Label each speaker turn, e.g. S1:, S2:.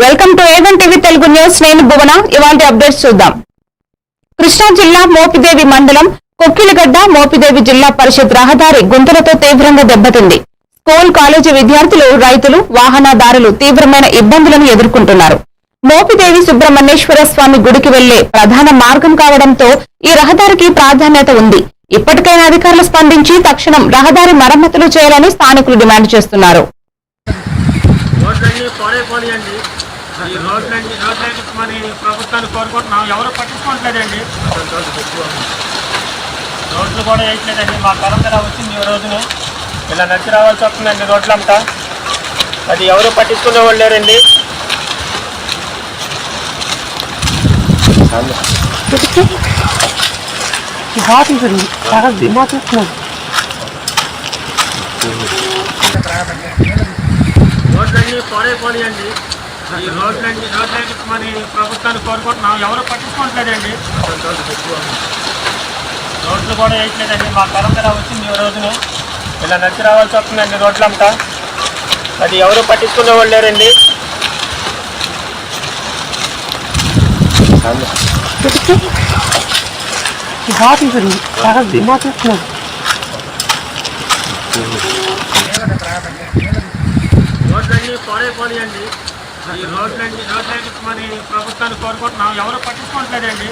S1: Welcome to A one TV Telugu news. నేను Bhuvana. ఇవాంటి updates చూద్దాం. కృష్ణా జిల్లా మోపిదేవి మండలం కొక్కిలిగడ్డ మోపిదేవి జిల్లా పరిషత్ రహదారి గుంతలతో తీవ్రంగా దెబ్బతింది. స్కూల్ కాలేజీ విద్యార్థులు రైతులు వాహనదారులు తీవ్రమైన ఇబ్బందులను ఎదుర్కొంటున్నారు. మోపిదేవి సుబ్రహ్మణ్యేశ్వర స్వామి గుడికి వెళ్ళే ప్రధాన మార్గం కావడంతో ఈ రహదారికి ప్రాధాన్యత ఉంది. ఇప్పటికైనా అధికారులు స్పందించి తక్షణం రహదారి మరమ్మతులు చేయాలని స్థానికులు డిమాండ్ చేస్తున్నారు.
S2: పాడైపోయాయండి ఈ రోడ్లన్నీ రోడ్లన్నీ మరి ప్రభుత్వాన్ని కోరుకుంటున్నాం ఎవరు పట్టించుకోవట్లేదండి. రోడ్లు కూడా వేయట్లేదండి. మా కరోనా వచ్చింది ఈ రోజున. ఇలా నచ్చి రావాల్సి వస్తుందండి రోడ్లంతా. అది ఎవరు పట్టించుకునే వాళ్ళు లేరండి. రోడ్లన్నీ పాడైపోయాయండి ఈ రోడ్లన్నీ రోడ్లన్నీ మరి ప్రభుత్వాన్ని కోరుకుంటున్నాం. ఎవరు పట్టించుకోవట్లేదండి. రోడ్లు కూడా వేయట్లేదండి. మా పరంపర వచ్చింది ఈ రోజున? ఇలా నచ్చి రావాల్సి వస్తుందండి రోడ్లంతా. అది ఎవరు పట్టించుకునే వాళ్ళు లేరండి. రోడ్లన్నీ పాడైపోయాయండి ఈ రోడ్లన్నీ రోడ్లన్నీ మరి ప్రభుత్వాన్ని కోరుకుంటున్నాం. ఎవరు పట్టించుకోవట్లేదండి.